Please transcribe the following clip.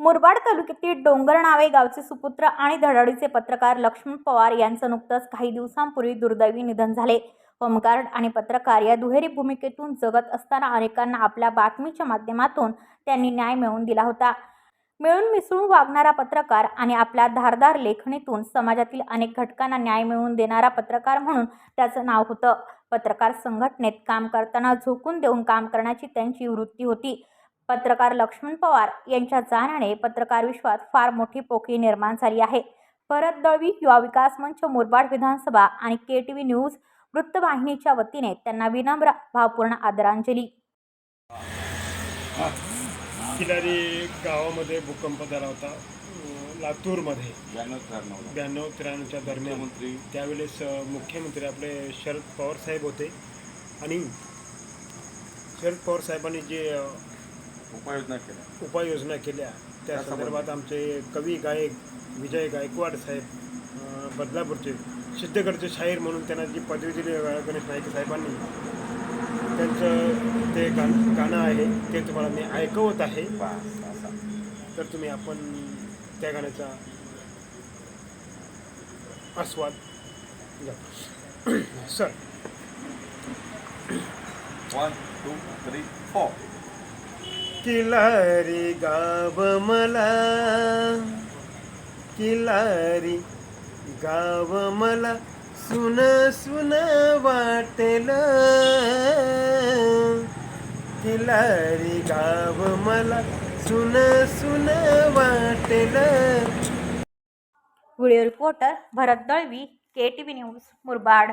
मुरबाड तालुक्यातील डोंगरनावे गावचे सुपुत्र आणि धडाडीचे पत्रकार लक्ष्मण पवार यांचं नुकतंच काही दिवसांपूर्वी दुर्दैवी निधन झाले. होमगार्ड आणि पत्रकार या दुहेरी भूमिकेतून जगत असताना अनेकांना आपल्या बातमीच्या माध्यमातून त्यांनी न्याय मिळवून दिला होता. मिळून मिसळून वागणारा पत्रकार आणि आपल्या धारदार लेखणीतून समाजातील अनेक घटकांना न्याय मिळवून देणारा पत्रकार म्हणून त्याचं नाव होतं. पत्रकार संघटनेत काम करताना झोकून देऊन काम करण्याची त्यांची वृत्ती होती. पत्रकार लक्ष्मण पवार यांच्या जाण्याने पत्रकार विश्वात फार मोठी पोकळी निर्माण झाली आहे. परत दळवी युवा विकास मंच मुरबाड विधानसभा आणि के टी व्ही न्यूज वृत्तवाहिनीच्या वतीने त्यांना विनम्र भावपूर्ण आदरांजली. किनारी गावामध्ये भूकंप झाला होता. लातूरमध्ये ब्याण्णव त्र्याण्णवच्या दरम्यान त्यावेळेस मुख्यमंत्री आपले शरद पवार साहेब होते. आणि शरद पवार साहेबांनी जे उपाययोजना केल्या. उपाययोजना केल्या. त्या संदर्भात आमचे कवी गायक विजय गायकवाड साहेब बदलापूरचे सिद्धगडचे शाहीर म्हणून त्यांना जी पदवी दिली गणेश नाईक साहेबांनी त्यांचं ते गाण गाणं आहे ते तुम्हाला मी ऐकवत आहे. तर तुम्ही आपण त्या गाण्याचा आस्वाद घ्या. Sir. One two three four Killari गाव मला. किलारी गाव मला. सुन सुन वाटेल. किलारी गाव मला. सुन सुन वाटेल. Video reporter Bharat Dalvi K T V news Murbad.